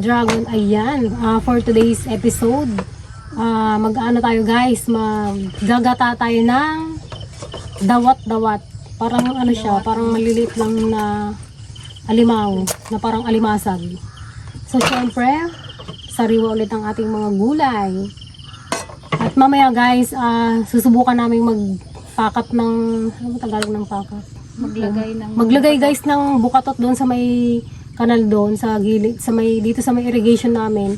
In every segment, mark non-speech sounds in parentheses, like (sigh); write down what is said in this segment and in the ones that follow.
Ka-dragon? Ayan, ah, for today's episode, ah, mag-ano tayo guys, maggagata tayo ng dawat-dawat. Parang ano siya, parang maliliit lang na alimaw, na parang alimasag. So syempre, sariwa ulit ang ating mga gulay. At mamaya guys, ah, susubukan namin magpakat ng, ano Tagalog ng pakat? Maglagay ng Maglagay guys ng bukatot doon sa may kanal doon sa gilid sa may dito sa may irrigation namin.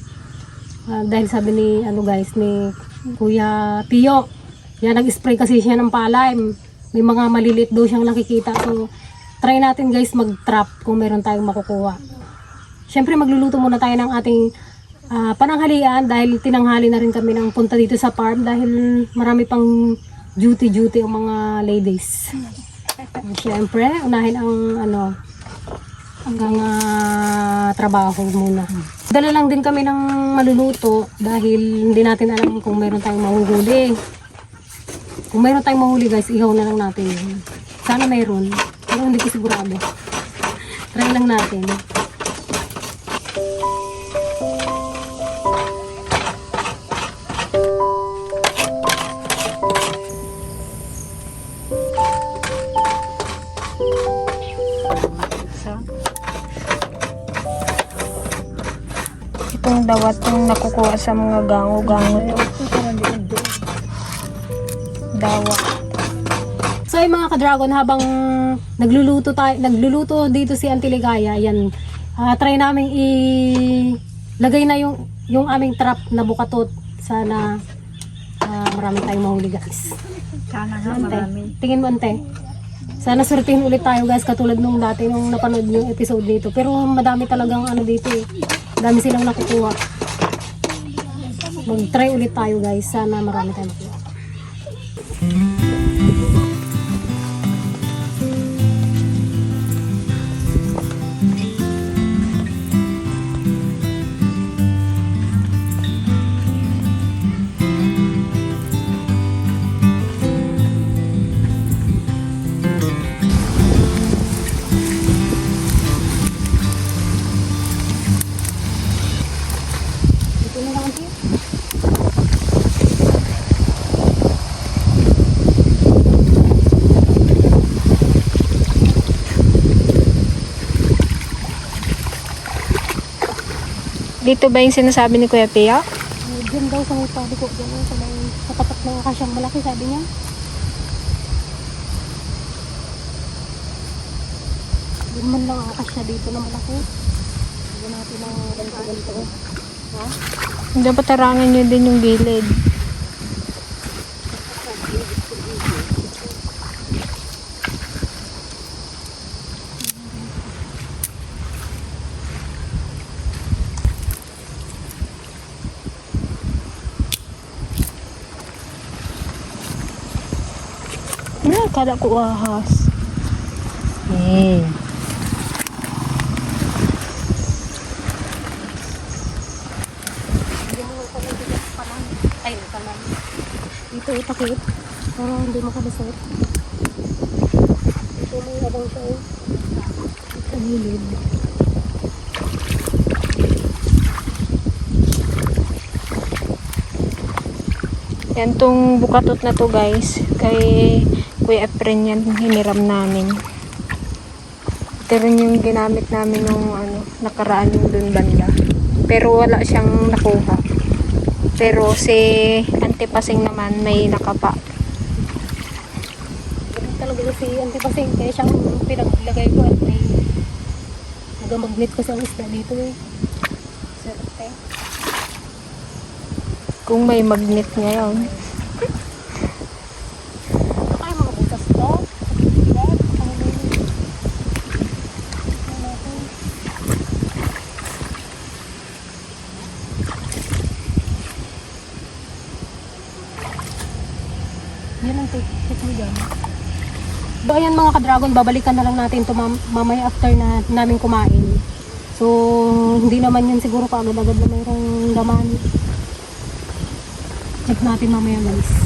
Ah, dahil sabi ni ano guys ni Kuya Tio, yan nag-spray kasi siya ng palay. May mga maliliit daw siyang nakikita. So try natin guys mag-trap kung meron tayong makukuha. Siyempre magluluto muna tayo ng ating ah, pananghalian dahil tinanghali na rin kami ng punta dito sa farm dahil marami pang duty-duty ang mga ladies. Siyempre, unahin ang ano, hanggang ah, trabaho muna. Dala lang din kami ng maluluto dahil hindi natin alam kung meron tayong mahuhuli. Kung meron tayong mahuli guys, ihaw na lang natin. Sana meron. Pero hindi ko sigurado. (laughs) Try lang natin. Dawat yung nakukuha sa mga gango-gango to. Dawat. So ay mga ka-dragon habang nagluluto tayo, nagluluto dito si Auntie Ligaya, yan. ah, try namin i lagay na yung yung aming trap na bukatot. Sana ah, marami tayong mahuli guys. Sana nga Ante, marami. tingin mo ante. Sana surtihin ulit tayo guys katulad nung dati nung napanood yung episode dito. Pero madami talagang ano dito eh. Dami silang nakukuha. Mag-try ulit tayo guys. Sana marami tayong makuha. Dito ba yung sinasabi ni Kuya Pia? Diyan daw sa may ko, diyan sa may sa tapat ng kasyang malaki sabi niya. Diyan man lang ang kasya dito na malaki. Diyan natin ang ganito-ganito. Ha? Dapat tarangan nyo din yung gilid. Na, kala ko ahas. Lang. Ay, pa lang. Dito itakip. Para hindi makabasot. Ito may abang siya eh. Sa gilid. Yan tong bukatot na to guys. Kay Kuya Efren yan hiniram namin. Ito rin yung ginamit namin nung ano, nakaraan yung dun banda. Pero wala siyang nakuha. Pero si Antipasing naman may nakapa. Ganun talaga kasi antipasing. Kaya siyang pinaglagay ko at may nagamagnet ko sa isda dito eh. Serte. Kung may magnet ngayon. Ay, mga butas to. Yan, ano na yun? Ano natin? Yan ang take, take dyan. So, ayan mga ka-dragon, babalikan na lang natin to mam- mamaya after na namin kumain. So, hindi naman yun siguro kaagad-agad na mayroong laman. Check natin mamaya guys.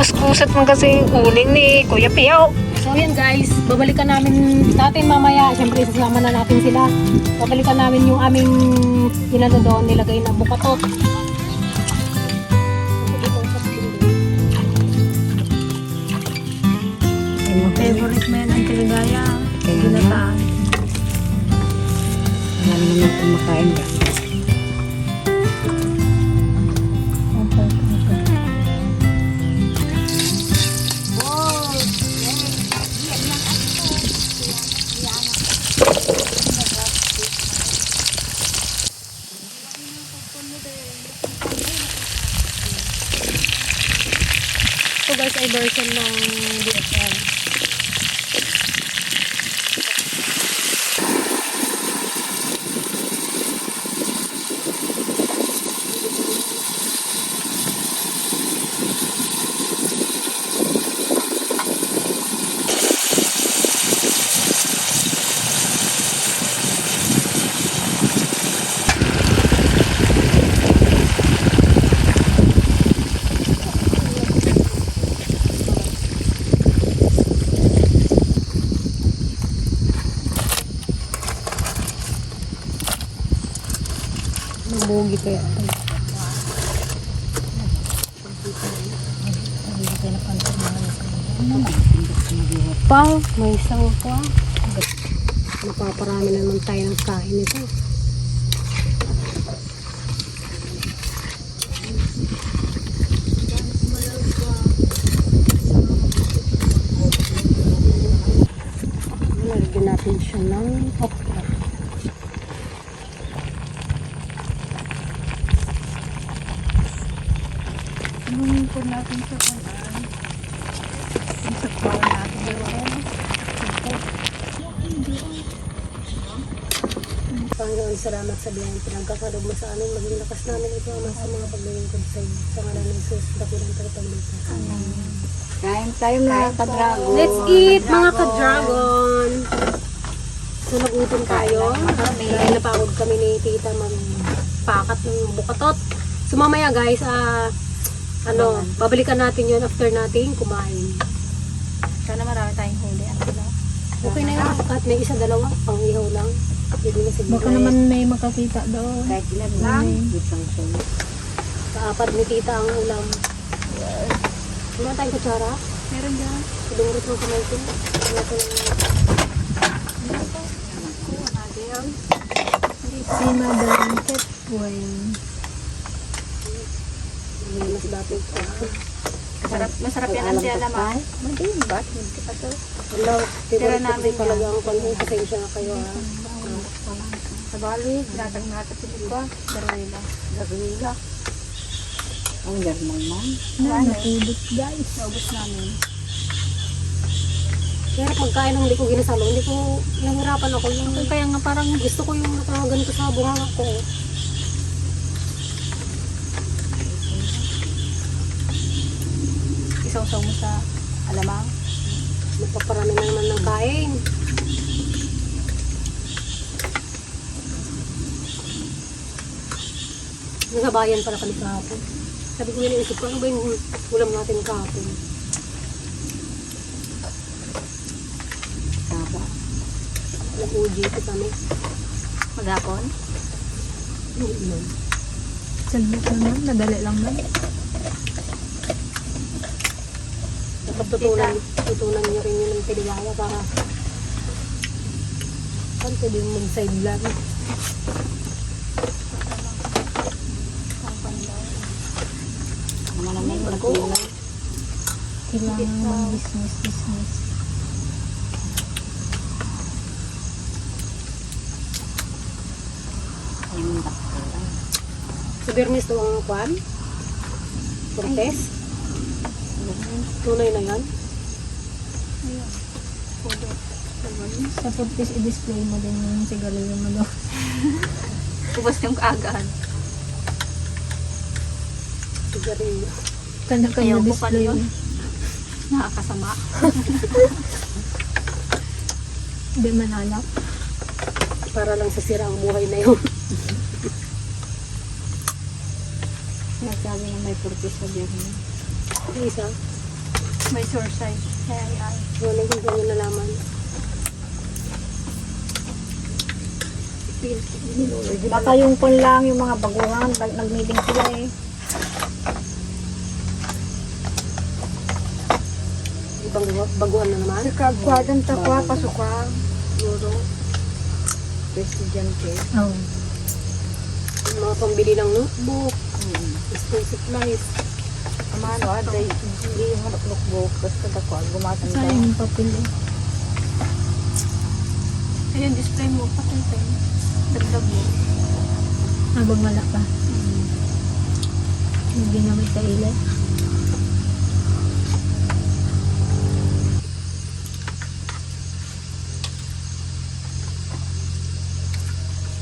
Pusat man kasi uling ni Kuya Pio. So yan guys, babalikan namin natin mamaya. Siyempre isasama na natin sila. Babalikan namin yung aming inano doon, nilagay na bukatot. Favorite mo yan ang tiligaya. Ginataan. Alam mo natin makain guys ay version ng DSL. Nabugi kaya ito. Pa, may isang pa. Napaparami na naman tayo ng kain nito. Lalagyan natin siya ng okra. Nung po natin sa kulaan. Sa kulaan natin. Panginoon, salamat sa biyayang pinagkakalob mo sa amin. Maging lakas namin ito ama sa mga paglilingkod sa iyo. Sa ngalan ng Jesus, dakilang tagapagligtas. Kain tayo mga kadrago. Let's eat, mga ka-dragon! So, nagutom tayo. Dahil napagod kami ni tita magpakat ng bukatot. So, mamaya guys, ah, ano, babalikan natin yun after natin kumain. Sana marami tayong huli. Ano? Okay na yun. Kahit may isa, dalawa, pang ihaw lang. Baka naman may makakita doon. Kahit ilan lang. Isang sunod. Kaapat ni tita ang ulam. Wala tayong kutsara. Meron dyan. Kadungurot mo sa melting. Wala tayong Si Madam Ketwin. may mas dati. Masarap, masarap yan ang dialaman. Hindi, ba't hindi pa to? Hello, Tira ko namin kasi talaga ang panong pasensya kayo ha. Sa bali, Latag na ito sila ko. Darwela. gagawila. Ang garmang man. Na, napulot guys. Naubos namin. Kaya pagkain ng hindi ko ginasalo, hindi ko nahirapan ako yung Kaya nga parang gusto ko yung nakaganito sa bunganga ko. isaw-saw mo sa alamang. Magpaparami na naman ng kain. Nasa bayan pala kami kahapon. Sabi ko iniisip ko, ano ba yung ulam natin kahapon? Taba. Nag-UGT kami. Maghapon? Yung inom. Saglit naman. Nadali lang man. Dapat tutunan, tutunan niyo rin yun ng piligaya para saan pwede yung mag-sideline. Naman naman magkulay. Kailangan mag-business, business. Ayun, dakila. Sa Bernes daw ang kwan? Cortez? Tunay na yan? Sa purpose, i-display mo din yung sigarilyo mo doon. (laughs) Ubus yung kaagahan. Sigarilyo. Kanya-kanya Ayaw ko display. Nakakasama. (laughs) Hindi man alak. Para lang sa sira ang buhay na yun. (laughs) Sinasabi na may purpose sa biyernes. Isa. May sure side. Kaya yan. Wala yung ganyan nalaman. Baka yung kun lang, yung mga baguhan, nag-meeting sila eh. Ibang baguhan na naman. Kagwadan takwa, pasukan. Euro. Presidente. Oh. Yung mga pambili ng notebook, school supplies. Amano, aday, hindi yung notebook, basta takwa, gumatan ka. Sayang yung papel eh. Display mo. Patay tayo. Dagdag mo. Habang wala pa. Hindi na may kailan.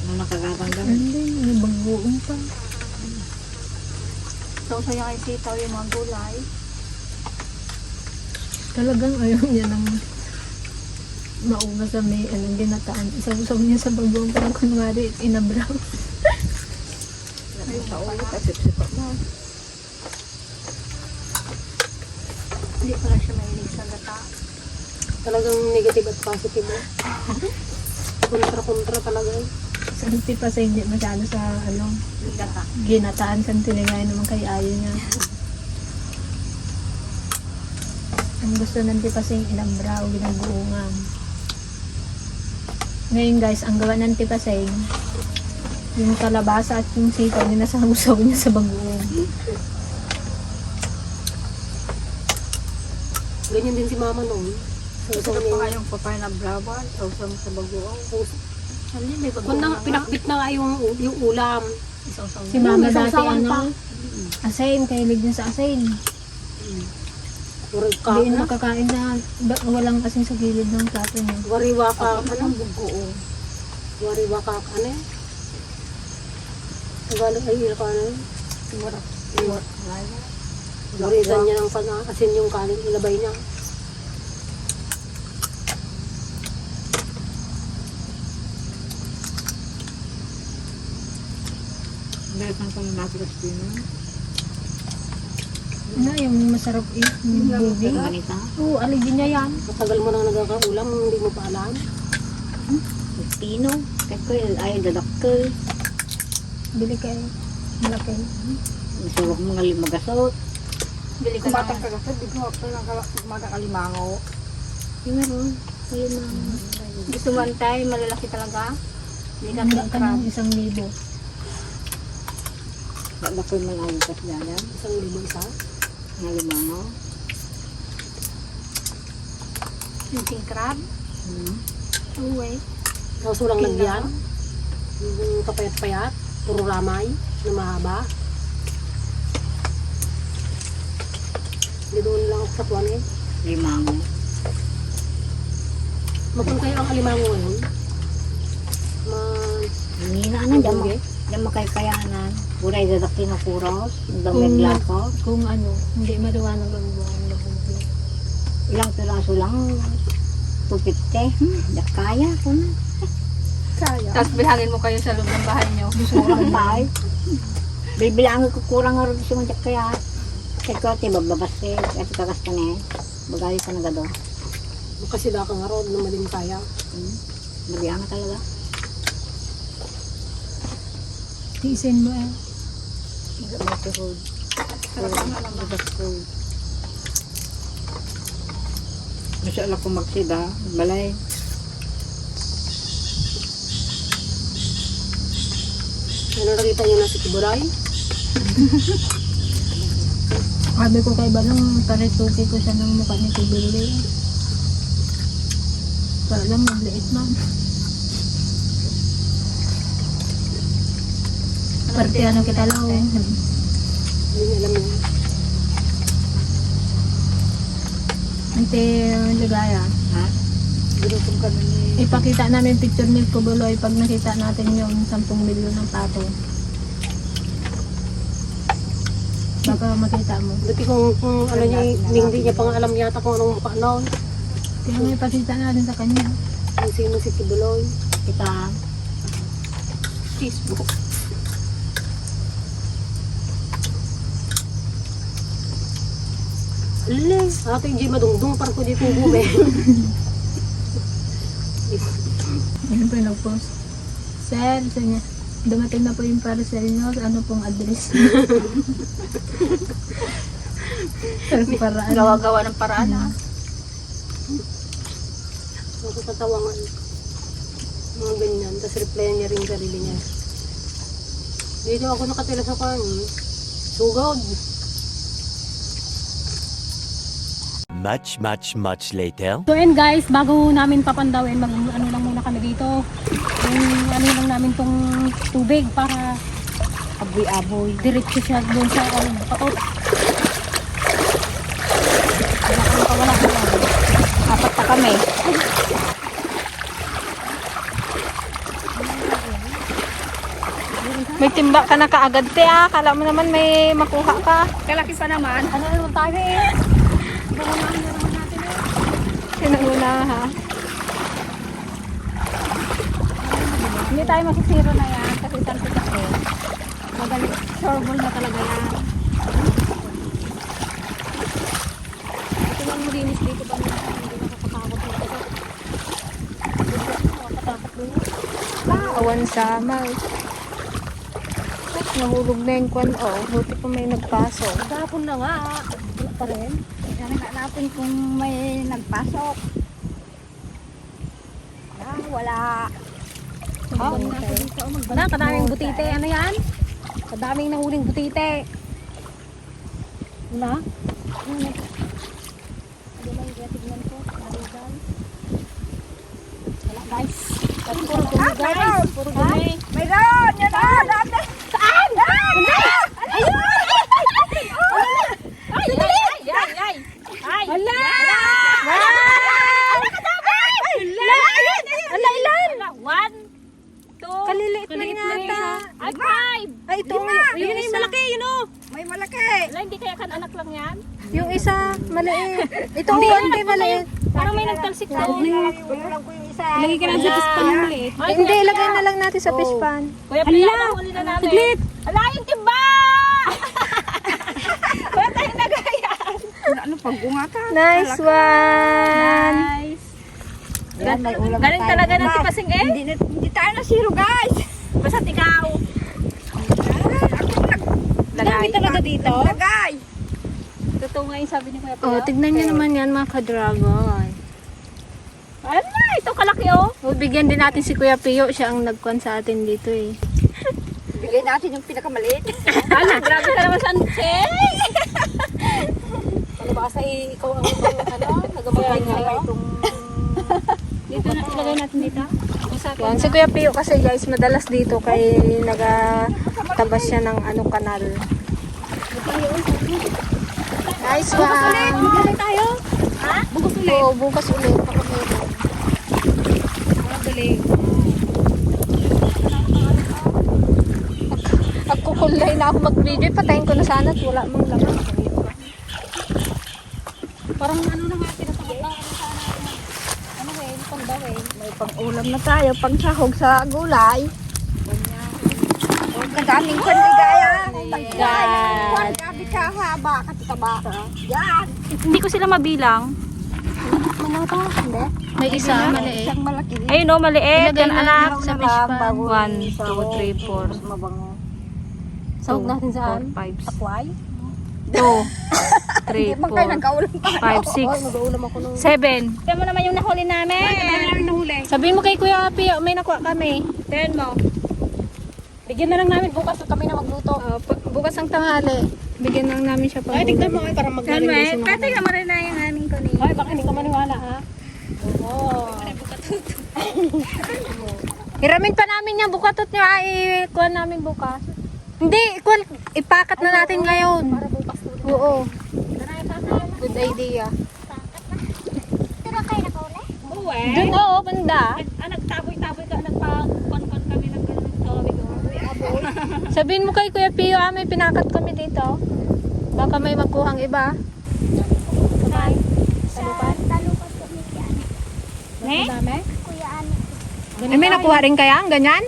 Ano nakagatanggal? Hindi, may bagoong pa. So, saya kay sitaw yung mga gulay. Talagang ayaw niya ng mauna sa may anong ginataan. Isaw-saw niya sa bagoong parang kunwari inabraw. Sa ulo, kasi sipa mo. Hindi pala siya mahilig sa gata. Talagang negative at positive. Eh. (laughs) Kontra-kontra talaga. eh. Santi pa sa hindi masyado sa ano, Gata. ginataan sa tinigay naman kay ayaw niya. Ang gusto ng tipasing inabraw, ginaguungan. Ngayon guys, ang gawa ng tipasing, yung kalabasa at yung sitaw, yung nasa usaw niya sa bagoong. Ganyan din si mama noon. So, so, Ito pa nga yung papay na brava, sausa mo sa bagoong. Yun? Kung na, bago pinakbit na nga yung, yung ulam. Si mama dati ano, pa. asin, kahilig din sa asin. Hindi ka, na ano, makakain na ba- walang asin sa gilid ng plato niya. wariwa ka, ano, Anong bagoong? wariwa ka, ano eh. Tagalog ay ilo ka, ano eh. Warisan niya ng pang-asin yung kanin, ilabay niya. Meron kang natras din. Ano, yung masarap eh, yung bubi. Oo, aligin niya yan. Matagal mo nang nagkakaulam, hindi mo pa alam. Pino. Kaya ko yun, ayaw dadakkel. Bili kayo. Malaki. Masurok mga limagasot. Bili ka batang na. kagasot, di ko ako lang kalak alimango. Yung meron. Na. Gusto mo antay, malalaki talaga. Hindi ka isang libo. Wala ko yung mga ayukas dyan. Isang libo isa. Mga limango. Yung king crab. Hmm. Uwe. Tapos walang lagyan. Yung kapayat-payat, puro ramay, na mahaba. Hindi doon lang ako sa tuwan eh. Limango. Magkano kayo ang alimango ngayon? Ma... Hindi na ano, dyan mo. Kayanan. Buray dadaki na kuros. Kung- Damig lako. Kung ano, hindi maliwanag ang buwan na bubi. Ilang piraso lang. 250. Hmm, kaya ko na. Kaya. Tapos bilangin mo kayo sa loob ng bahay niyo. Kurang tayo. Bibilang ko kurang nga rin siya mga kaya. Kaya ko, ti bababas eh. Kaya kagas ka na eh. Bagay ka na gado. Kasi da ka nga ron, naman din kaya. Hmm. Nabiyang na talaga. Tiisin mo eh. Ko food. Sarap ang alam. Babas food. Masya Allah kung magsida. Balay. Ano nakita niyo na si Kiburay? (laughs) Sabi ko kay Balong, parituki ko siya ng mukha ni Tibili. Para lang magliit man. Parte ano kita alam yun. Ante ligaya. Ha? Ipakita namin picture ni Kubuloy pag nakita natin yung 10 milyon ng pato. Baka makita mo. Buti kung, kung ano niya, hindi niya pang alam yata kung anong mukha noon. Kaya may ipakita natin sa kanya. Kung sino si Kibuloy. Kita. Facebook. Lili, ato yung Jay madungdung parang ko di kong bume. Ano po yung nag-post? Sir, sabi niya, dumating na po yung parcel nyo. Ano pong address? Paraan. Gawa-gawa ng paraan ah. Ako katawangan. Mga ganyan. Tapos replyan niya rin sarili niya. Dito ako nakatila sa kanya. Sugod. Much, much, much later. So and guys, bago namin papandawin, mag ano lang muna kami dito. Yung ano lang namin tong tubig para aboy-aboy. Diretso siya doon sa ano, patot. Wala kang pawala ko lang. Apat na kami. May timba ka na kaagad, te ah. Kala mo naman may makuha ka. Kalaki pa naman. Ano naman tayo eh? Sinanguna ha. Hindi tayo masisiro na yan kasi tanto kasi. Magaling, sorbol na talaga yan. Ito lang malinis dito pa nila. Hindi nakakatakot na kasi. Nakakatakot din. Awan sa mal. Nahulog na yung kwan. Oh, buti pa may nagpasok. Gapon na nga. Wala pa rin. Natin kung may nagpasok. Ah, wala. Oh, Wala, kadaming butite. Ano yan? Kadaming nahuling butite. Wala? Ano Wala guys. Puro dumi guys. Puro dumi. Mayroon! Yan na! Dati! Saan? Wala! Ala, ilan? One, two, Kaliliit na yata. ay five! Ay, ito. Yung isa. malaki, yun o. May malaki! Wala, hindi kaya kan anak lang yan? Yung isa, maliit. (laughs) Ito, hindi maliit. Parang may nagtalsik na. Kulang ko yung isa. Lagi ka lang sa pispan yung maliit. Hindi, ilagay na lang natin sa pispan. Kuya, Pia, huli na namin. Saglit! Ala, yung timba! (laughs) Wala tayong nagaya. Ano pag-ungatan? Nice one! Nice. Yan, may ulam Galing talaga ng tipasing eh. Hindi, na- hindi tayo na zero guys! Basta ikaw. Dami talaga dito. Lagay! Totoo nga yung sabi ni Kuya Pia. Oh, tignan nyo naman yan mga ka-dragon. Ala, ito kalaki oh. Oh, bigyan din natin si Kuya Pio. Siya ang nagkwan sa atin dito eh. (laughs) Bigay natin yung pinakamaliit. Ala, grabe ka naman sa. Ano ba kasi ikaw ang ano, nagabagay sa'yo? Dito na, ilagay natin dito. Yan, si Kuya Pio kasi guys, madalas dito kay nagatabas siya ng ano kanal. Nice one! Bigyan tayo. Bukas ulit? Oo, bukas ulit. Baka meron. Galing. Nagkukulay na ako mag-video. Patayin ko na sana at wala mang laman. Parang ano na nga, tinatakot lang ano sana. Ano eh, pandawin. May pang-ulam na tayo, pang-sahog sa gulay. Huwag kadaming pandigaya. Huwag gabi ka haba, katitaba. Yan! Hindi ko sila mabilang. Ano to? Hindi. May isa, maliit. Isang malaki. Ayun oh, maliit. Ilagay Yan na anak. sa pispan. One, two, three, four. Mabango. Sahog natin saan? five, Takway. two, three, Hindi man kayo four, nagkaulam pa. five, six, Ay, mag-uulam ako nung... seven. Tignan mo naman yung nahuli namin. Sabihin mo kay Kuya Pio, may nakuha kami. Tignan mo. Bigyan na lang namin bukas kami na magluto. Uh, bukas ang tanghali. Bigyan lang namin siya pang Ay, tignan mo ay parang Tignan mo eh. mag-renovation Pwede ka mo rin na yung aning ko niya. Ay, baka hindi ka maniwala ha. Oo. Hiramin pa namin yan. Bukatot nyo ay kuha namin bukas. Hindi, ikuha, ipakat na natin ngayon. Para bukas tuloy. Oo. Good idea. Oo eh. Doon oo, banda. Ah, nagtaboy-taboy ka. Nagpa-kon-kon kami ng ganun tawag ko. Sabihin mo kay Kuya Pio, ah, may pinakat kami dito. Baka may makuhang iba. Ne? Dami? Ay, may nakuha rin kaya? Ang ganyan?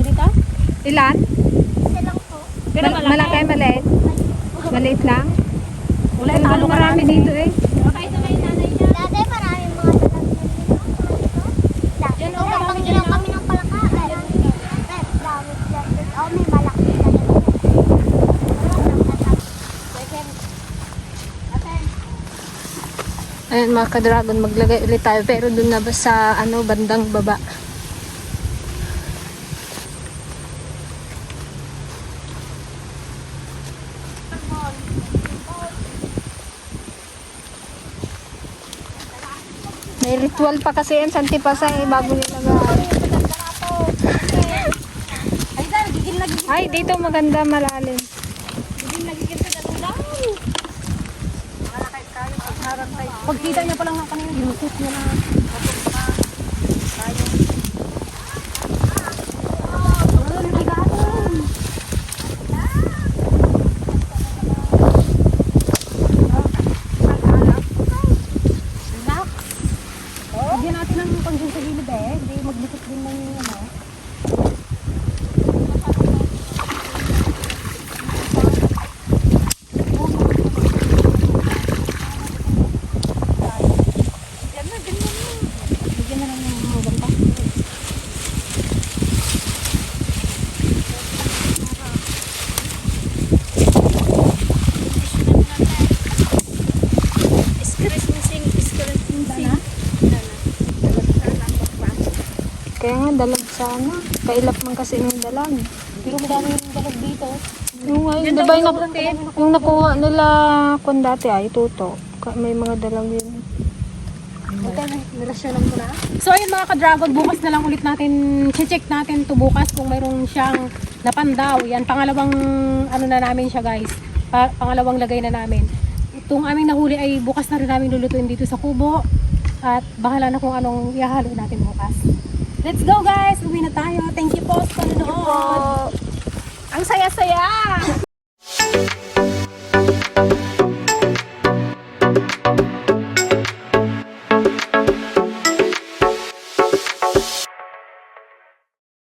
Dito? Ilan? Pero Mal- malaki. malaki, maliit. Maliit lang. Wala, talo ka namin dito eh. Dati maraming mga dalang Dati, nagpapagin lang kami ng palaka. Dati, dami sila. Oh, may malaki na Ayan mga ka-dragon, maglagay ulit tayo. Pero dun na ba sa ano, bandang baba. May ritual pa kasi yan sa Antipasay bago nilagay. Ay, dito maganda malalim. Pagkita niya pa lang ng kanina, ginukot niya na. Bigyan natin ng pangsin sa gilid eh. Hindi magbukot din ng ano. Bigyan na lang ng mga ganda. Kaya nga, dalag sana. Kailap man kasi yung dalag. Pero madami yung dalag dito. Yung, ay, di ba yung, nak- yung nakuha nila kung dati ay tuto. Ka- May mga dalag yun. Okay na, nirasyonan mo na. So ayun mga ka-dragon, bukas na lang ulit natin, check natin to bukas kung mayroong siyang napandaw. Yan, pangalawang ano na namin siya guys. Pa- pangalawang lagay na namin. Itong aming nahuli ay bukas na rin namin lulutuin dito sa kubo. At bahala na kung anong ihahalo natin bukas. Let's go guys! Uwi na tayo. Thank you po sa panonood. Ang saya-saya!